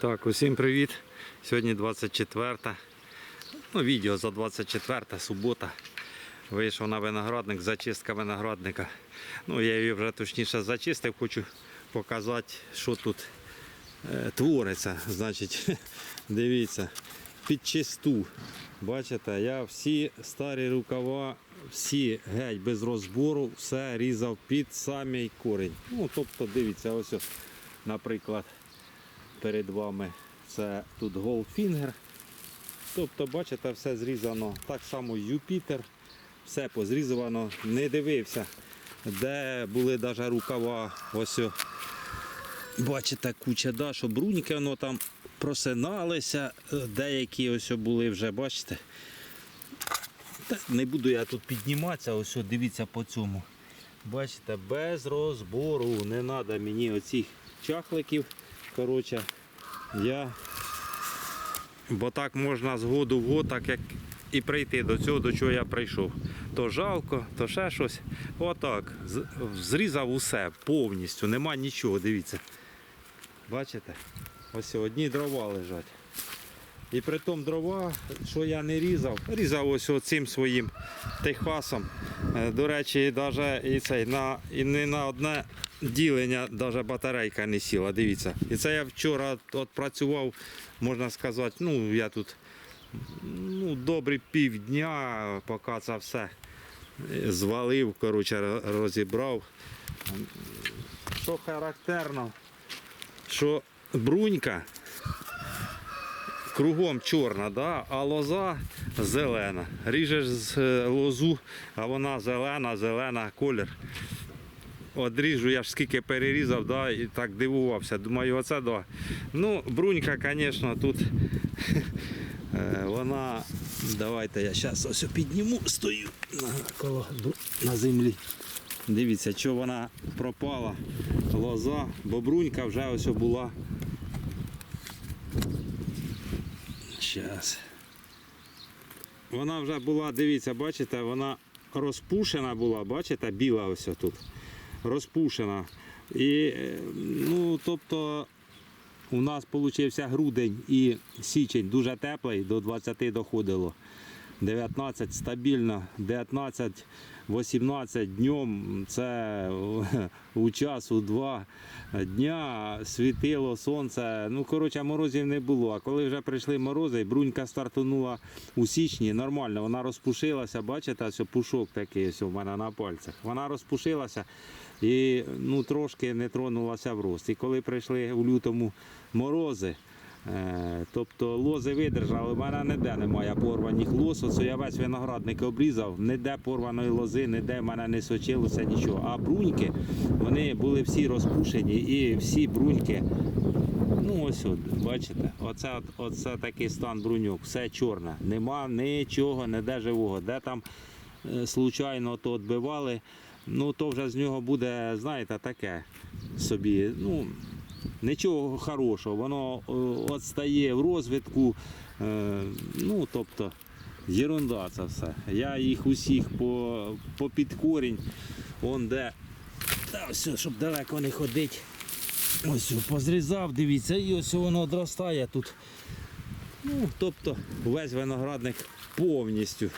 Так, усім привіт. Сьогодні 24. Ну, відео за 24 субота. Вийшов на виноградник, зачистка виноградника. Ну, я її вже точніше зачистив, хочу показати, що тут е, твориться. Значить, дивіться, під чисту. Бачите, я всі старі рукава, всі геть без розбору, все різав під самий корінь. Ну, тобто, дивіться, ось, наприклад, перед вами це тут Goldfinger. Тобто, бачите, все зрізано. Так само Юпітер, все позрізано, не дивився, де були навіть рукава. Ось. Бачите, куча, да, що бруньки воно там просиналися, е, деякі ось були вже, бачите. Та не буду я тут підніматися, ось дивіться по цьому. Бачите, без розбору. Не треба мені оцих чахликів. Коротше, я. Бо так можна з году в год, так як і прийти до цього, до чого я прийшов. То жалко, то ще щось. Отак. Зрізав усе повністю, нема нічого, дивіться. Бачите? Ось одні дрова лежать. І при тому дрова, що я не різав, різав ось цим своїм техасом. Е, До речі, навіть і цей, на, і не на одне ділення навіть батарейка не сіла. Дивіться. І це я вчора от, от працював, можна сказати, ну я тут ну, добрі півдня, поки це все звалив, коротше, розібрав. Що характерно, що брунька кругом чорна, да? а лоза зелена. Ріжеш з е, лозу, а вона зелена, зелена колір. Одріжу, я ж скільки перерізав, да, і так дивувався. Думаю, оце да. Ну, брунька, звісно, тут е, вона. Давайте я зараз ось підніму, стою коло, на землі. Дивіться, що вона пропала лоза, бо брунька вже ось була Щас. Вона вже була, дивіться, бачите, вона розпушена була, бачите, біла ось тут. Розпушена. І, е, ну, тобто, у нас получився грудень і січень дуже теплий, до 20 доходило. 19 стабільно, 19, 18 днем, це у час, у два дня світило сонце. Ну, коротше, морозів не було. А коли вже прийшли морози, брунька стартанула у січні, нормально, вона розпушилася, бачите, ось пушок такий ось у мене на пальцях. Вона розпушилася і ну, трошки не тронулася в рост. І коли прийшли у лютому морози, Е, Тобто лози видержали, в мене ніде немає порваних лоз. Оце я весь виноградник обрізав, ніде порваної лози, ніде в мене не сочилося нічого. А бруньки вони були всі розпушені і всі бруньки. Ну ось от, бачите, оце, оце такий стан бруньок, все чорне. Нема нічого, ніде живого. Де там е, случайно то відбивали, ну то вже з нього буде, знаєте, таке собі. ну Нічого хорошого, воно е, стає в розвитку. е, Ну, тобто, єрунда це все. Я їх усіх по, по під корінь, он де. Та все, щоб далеко не ходити. Ось позрізав, дивіться, і ось воно одростає тут. Ну, тобто весь виноградник повністю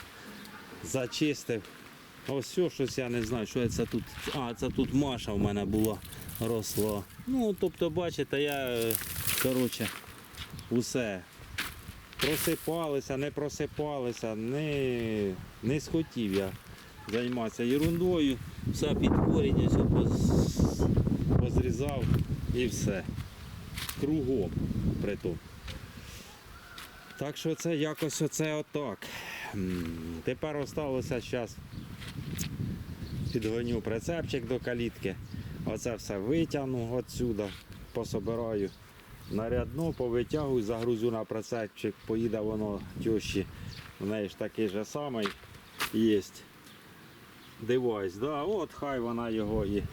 зачистив. Ось все, щось я не знаю, що це тут. А, це тут Маша в мене була росла. Ну, тобто, бачите, я е, коротше, усе. Просипалися, не просипалися, не, не схотів я займатися ерундою. Все під корінь поз- позрізав і все. Кругом притом. Так що це якось оце отак. Тепер осталося зараз підгоню прицепчик до калітки. Оце все витягну отсюда, пособираю нарядну, повитягую, загрузю на прицепчик, поїде воно тещі. В неї ж такий же самий є девайс. Да, от хай вона його і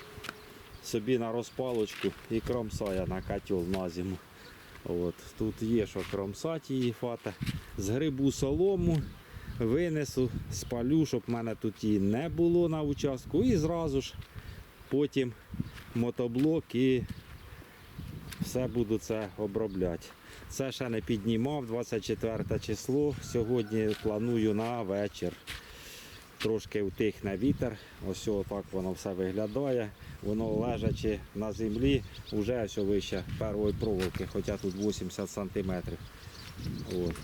собі на розпалочку і кромсає на котел на зиму. От, тут є що кромсати її фата. З грибу солому винесу, спалю, щоб в мене тут її не було на участку. І зразу ж потім мотоблок і все буду це обробляти. Це ще не піднімав 24 число. Сьогодні планую на вечір. Трошки втихне вітер. Ось так воно все виглядає. Воно лежачи на землі, вже все вище первої проволоки, хоча тут 80 сантиметрів. От.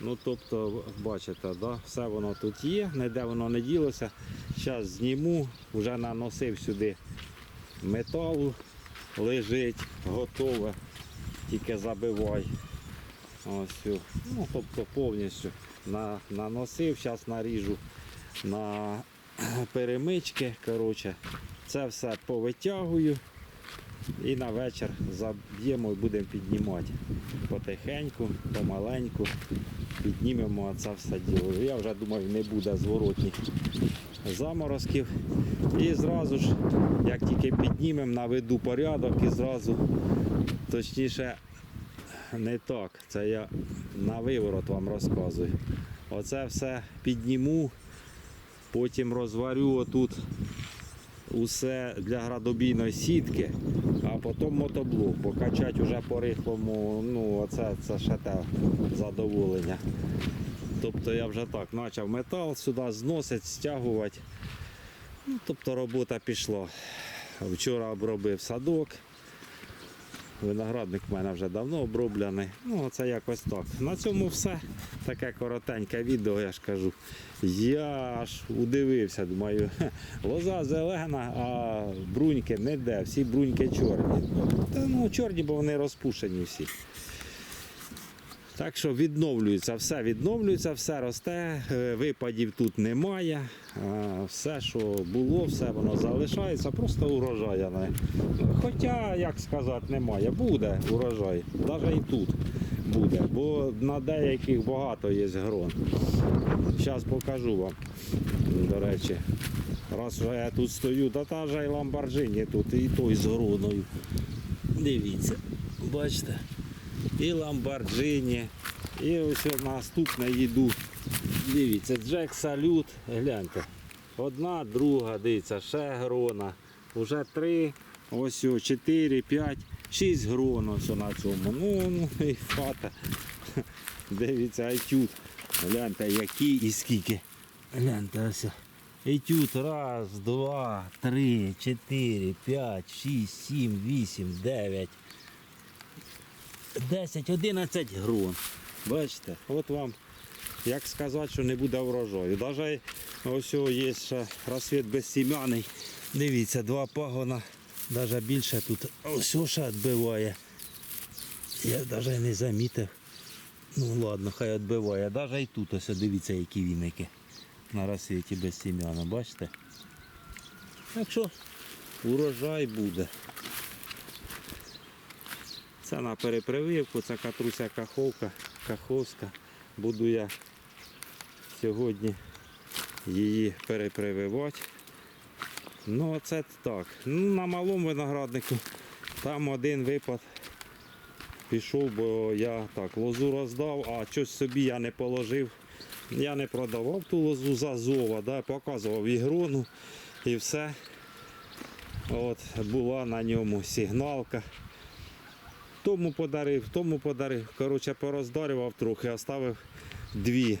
Ну, тобто, бачите, да? все воно тут є, ніде воно не ділося. Зараз зніму, вже наносив сюди металу, лежить, готове, тільки забивай. Ось, ну, тобто повністю на, наносив, зараз наріжу на перемички. Коротше, це все повитягую і на вечір заб'ємо і будемо піднімати. Потихеньку, помаленьку піднімемо це все діло. Я вже думаю, не буде зворотних заморозків. І зразу ж, як тільки піднімемо, наведу порядок і зразу, точніше, не так. Це я на виворот вам розказую. Оце все підніму, потім розварю отут усе для градобійної сітки, а потім мотоблок. Бо качати вже по рихлому, ну оце це ще те задоволення. Тобто я вже так почав метал сюди зносити, стягувати. Ну, тобто робота пішла. Вчора обробив садок. Виноградник в мене вже давно оброблений. Ну, це якось так. На цьому все. Таке коротеньке відео, я ж кажу. Я аж удивився, думаю, лоза зелена, а бруньки не де, всі бруньки чорні. Та ну чорні, бо вони розпушені всі. Так що відновлюється, все відновлюється, все росте, е, випадів тут немає. Все, що було, все воно залишається, просто урожая. Хоча, як сказати, немає. Буде урожай, навіть і тут буде, бо на деяких багато є грон. Зараз покажу вам, до речі. Раз вже я тут стою, та та ж і ламборджині тут, і той з гроною. Дивіться, бачите? і Ламборджині. І ось наступне їду. Дивіться, Джек Салют. Гляньте. Одна, друга, дивіться, ще грона. Уже три, ось о, чотири, п'ять, шість грон ось на цьому. Ну, ну і фата. Дивіться, етюд. Гляньте, які і скільки. Гляньте ось. Етюд раз, два, три, чотири, п'ять, шість, сім, вісім, дев'ять. 10-11 грон. Бачите, от вам, як сказати, що не буде врожаю. Навіть ось є ще розсвіт безсім'яний. Дивіться, два пагона, навіть більше тут. Ось о, ще відбиває. Я навіть не замітив. Ну ладно, хай відбиває. Навіть і тут ось дивіться, які віники на розсвіті безсім'яна, бачите? Так що урожай буде. Це на перепрививку, це катруся каховка, каховська. Буду я сьогодні її перепрививати. Ну це так. Ну, на малому винограднику там один випад пішов, бо я так лозу роздав, а щось собі я не положив. Я не продавав ту лозу за зова, да, показував ігрону і все. От, була на ньому сигналка. Тому подарив, тому подарив. Коротше, пороздарював трохи, оставив дві.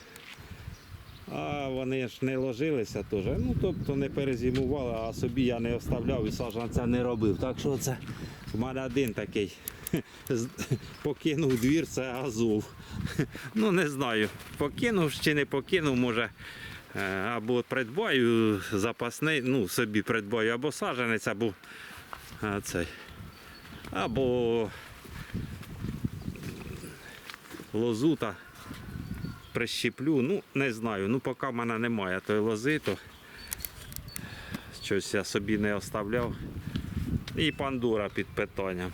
А вони ж не ложилися теж. Ну, тобто не перезимували, а собі я не оставляв і саджанця не робив. Так що це в мене один такий. Покинув двір, це Азов. Ну не знаю, покинув чи не покинув, може. е, Або придбаю запасний, ну собі придбаю, або саджанець, або цей. Або лозу та прищеплю. Ну, не знаю. Ну, поки в мене немає тої лози, то щось я собі не оставляв. І пандура під питанням.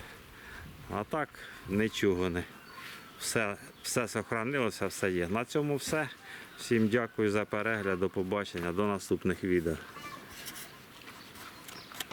А так нічого не. Все, все сохранилося, все є. На цьому все. Всім дякую за перегляд. До побачення, до наступних відео.